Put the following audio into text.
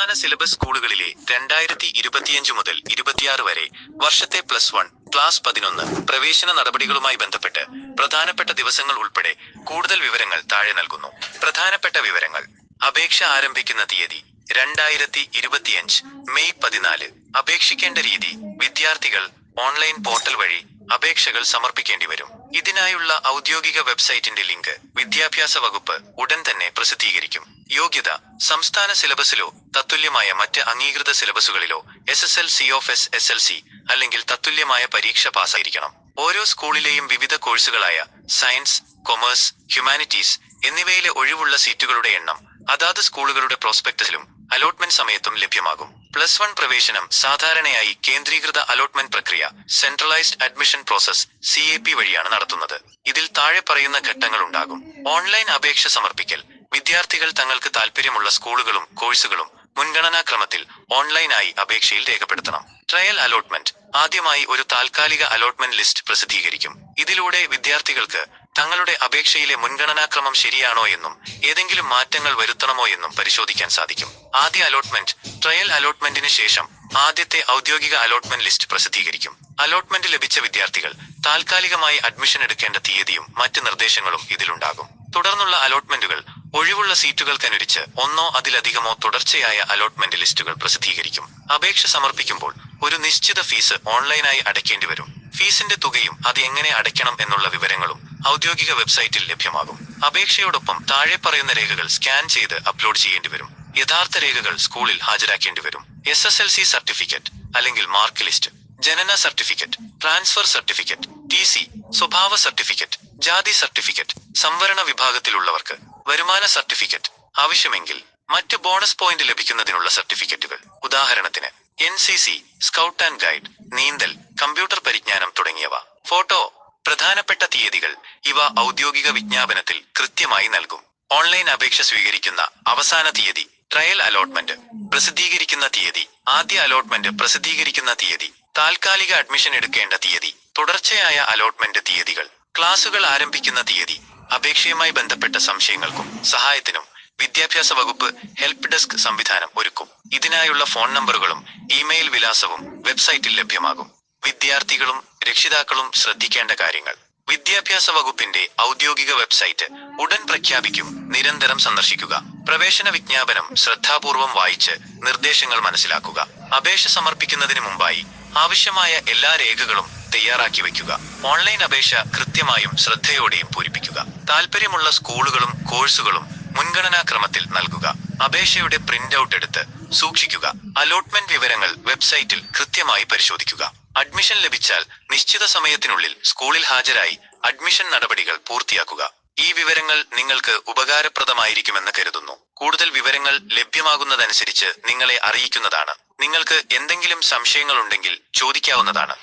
സംസ്ഥാന സിലബസ് സ്കൂളുകളിലെ രണ്ടായിരത്തി ഇരുപത്തിയഞ്ച് മുതൽ ഇരുപത്തിയാറ് വരെ വർഷത്തെ പ്ലസ് വൺ ക്ലാസ് പതിനൊന്ന് പ്രവേശന നടപടികളുമായി ബന്ധപ്പെട്ട് പ്രധാനപ്പെട്ട ദിവസങ്ങൾ ഉൾപ്പെടെ കൂടുതൽ വിവരങ്ങൾ താഴെ നൽകുന്നു. പ്രധാനപ്പെട്ട വിവരങ്ങൾ. അപേക്ഷ ആരംഭിക്കുന്ന തീയതി രണ്ടായിരത്തി ഇരുപത്തിയഞ്ച് മെയ് പതിനാല്. അപേക്ഷിക്കേണ്ട രീതി വിദ്യാർത്ഥികൾ ഓൺലൈൻ പോർട്ടൽ വഴി അപേക്ഷകൾ സമർപ്പിക്കേണ്ടി വരും. ഇതിനായുള്ള ഔദ്യോഗിക വെബ്സൈറ്റിന്റെ ലിങ്ക് വിദ്യാഭ്യാസ വകുപ്പ് ഉടൻ തന്നെ പ്രസിദ്ധീകരിക്കും. യോഗ്യത സംസ്ഥാന സിലബസിലോ തത്തുല്യമായ മറ്റ് അംഗീകൃത സിലബസുകളിലോ S S L C of S S L C അല്ലെങ്കിൽ തത്തുല്യമായ പരീക്ഷ പാസായിരിക്കണം ഓരോ സ്കൂളിലെയും വിവിധ കോഴ്സുകളായ സയൻസ് കൊമേഴ്സ് ഹ്യൂമാനിറ്റീസ് എന്നിവയിലെ ഒഴിവുള്ള സീറ്റുകളുടെ എണ്ണം അതാത് സ്കൂളുകളുടെ പ്രോസ്പെക്ടസിലും അലോട്ട്മെന്റ് സമയത്തും ലഭ്യമാകും. പ്ലസ് വൺ പ്രവേശനം സാധാരണയായി കേന്ദ്രീകൃത അലോട്ട്മെന്റ് പ്രക്രിയ centralised admission process C A P വഴിയാണ് നടത്തുന്നത്. ഇതിൽ താഴെ പറയുന്ന ഘട്ടങ്ങൾ ഉണ്ടാകും. ഓൺലൈൻ അപേക്ഷ സമർപ്പിക്കൽ വിദ്യാർത്ഥികൾ തങ്ങൾക്ക് താൽപ്പര്യമുള്ള സ്കൂളുകളും കോഴ്സുകളും മുൻഗണനാക്രമത്തിൽ ഓൺലൈനായി അപേക്ഷയിൽ രേഖപ്പെടുത്തണം. ട്രയൽ അലോട്ട്മെന്റ് ആദ്യമായി ഒരു താൽക്കാലിക അലോട്ട്മെന്റ് ലിസ്റ്റ് പ്രസിദ്ധീകരിക്കും. ഇതിലൂടെ വിദ്യാർത്ഥികൾക്ക് തങ്ങളുടെ അപേക്ഷയിലെ മുൻഗണനാക്രമം ശരിയാണോ എന്നും ഏതെങ്കിലും മാറ്റങ്ങൾ വരുത്തണമോ എന്നും പരിശോധിക്കാൻ സാധിക്കും. ആദ്യ അലോട്ട്മെന്റ് ട്രയൽ അലോട്ട്മെന്റിന് ശേഷം ആദ്യത്തെ ഔദ്യോഗിക അലോട്ട്മെന്റ് ലിസ്റ്റ് പ്രസിദ്ധീകരിക്കും. അലോട്ട്മെന്റ് ലഭിച്ച വിദ്യാർത്ഥികൾ താൽക്കാലികമായി അഡ്മിഷൻ എടുക്കേണ്ട തീയതിയും മറ്റ് നിർദ്ദേശങ്ങളും ഇതിലുണ്ടാകും. തുടർന്നുള്ള അലോട്ട്മെന്റുകൾ ഒഴിവുള്ള സീറ്റുകൾക്കനുസരിച്ച് ഒന്നോ അതിലധികമോ തുടർച്ചയായ അലോട്ട്മെന്റ് ലിസ്റ്റുകൾ പ്രസിദ്ധീകരിക്കും. അപേക്ഷ സമർപ്പിക്കുമ്പോൾ ഒരു നിശ്ചിത ഫീസ് ഓൺലൈനായി അടയ്ക്കേണ്ടി വരും. ഫീസിന്റെ തുകയും അത് എങ്ങനെ അടയ്ക്കണം എന്നുള്ള വിവരങ്ങളും ഔദ്യോഗിക വെബ്സൈറ്റിൽ ലഭ്യമാകും. അപേക്ഷയോടൊപ്പം താഴെ പറയുന്ന രേഖകൾ സ്കാൻ ചെയ്ത് അപ്ലോഡ് ചെയ്യേണ്ടി വരും. യഥാർത്ഥ രേഖകൾ സ്കൂളിൽ ഹാജരാക്കേണ്ടി വരും. S S L C certificate അല്ലെങ്കിൽ മാർക്ക് ലിസ്റ്റ് ജനന certificate transfer certificate T C സ്വഭാവ സർട്ടിഫിക്കറ്റ് ജാതി സർട്ടിഫിക്കറ്റ് സംവരണ വിഭാഗത്തിലുള്ളവർക്ക് വരുമാന സർട്ടിഫിക്കറ്റ് ആവശ്യമെങ്കിൽ മറ്റ് ബോണസ് പോയിന്റ് ലഭിക്കുന്നതിനുള്ള സർട്ടിഫിക്കറ്റുകൾ. ഉദാഹരണത്തിന് N C C scout and guide നീന്തൽ കമ്പ്യൂട്ടർ പരിജ്ഞാനം തുടങ്ങിയവ. ഫോട്ടോ ഇവ ഔദ്യോഗിക വിജ്ഞാപനത്തിൽ കൃത്യമായി നൽകും. ഓൺലൈൻ അപേക്ഷ സ്വീകരിക്കുന്ന അവസാന തീയതി ട്രയൽ അലോട്ട്മെന്റ് പ്രസിദ്ധീകരിക്കുന്ന തീയതി ആദ്യ അലോട്ട്മെന്റ് പ്രസിദ്ധീകരിക്കുന്ന തീയതി താൽക്കാലിക അഡ്മിഷൻ എടുക്കേണ്ട തീയതി തുടർച്ചയായ അലോട്ട്മെന്റ് തീയതികൾ ക്ലാസുകൾ ആരംഭിക്കുന്ന തീയതി അപേക്ഷയുമായി ബന്ധപ്പെട്ട സംശയങ്ങൾക്കും സഹായത്തിനും വിദ്യാഭ്യാസ വകുപ്പ് ഹെൽപ്പ് ഡെസ്ക് സംവിധാനം ഒരുക്കും. ഇതിനായുള്ള ഫോൺ നമ്പറുകളും ഇമെയിൽ വിലാസവും വെബ്സൈറ്റിൽ ലഭ്യമാകും. വിദ്യാർത്ഥികളും രക്ഷിതാക്കളും ശ്രദ്ധിക്കേണ്ട കാര്യങ്ങൾ. വിദ്യാഭ്യാസ വകുപ്പിന്റെ ഔദ്യോഗിക വെബ്സൈറ്റ് ഉടൻ പ്രഖ്യാപിക്കും. നിരന്തരം സന്ദർശിക്കുക. പ്രവേശന വിജ്ഞാപനം ശ്രദ്ധാപൂർവം വായിച്ച് നിർദ്ദേശങ്ങൾ മനസ്സിലാക്കുക. അപേക്ഷ സമർപ്പിക്കുന്നതിന് മുമ്പായി ആവശ്യമായ എല്ലാ രേഖകളും തയ്യാറാക്കി വയ്ക്കുക. ഓൺലൈൻ അപേക്ഷ കൃത്യമായും ശ്രദ്ധയോടെയും പൂരിപ്പിക്കുക. താല്പര്യമുള്ള സ്കൂളുകളും കോഴ്സുകളും മുൻഗണനാക്രമത്തിൽ നൽകുക. അപേക്ഷയുടെ പ്രിന്റ് ഔട്ട് എടുത്ത് സൂക്ഷിക്കുക. അലോട്ട്മെന്റ് വിവരങ്ങൾ വെബ്സൈറ്റിൽ കൃത്യമായി പരിശോധിക്കുക. അഡ്മിഷൻ ലഭിച്ചാൽ നിശ്ചിത സമയത്തിനുള്ളിൽ സ്കൂളിൽ ഹാജരായി അഡ്മിഷൻ നടപടികൾ പൂർത്തിയാക്കുക. ഈ വിവരങ്ങൾ നിങ്ങൾക്ക് ഉപകാരപ്രദമായിരിക്കുമെന്ന് കരുതുന്നു. കൂടുതൽ വിവരങ്ങൾ ലഭ്യമാകുന്നതനുസരിച്ച് നിങ്ങളെ അറിയിക്കുന്നതാണ്. നിങ്ങൾക്ക് എന്തെങ്കിലും സംശയങ്ങളുണ്ടെങ്കിൽ ചോദിക്കാവുന്നതാണ്.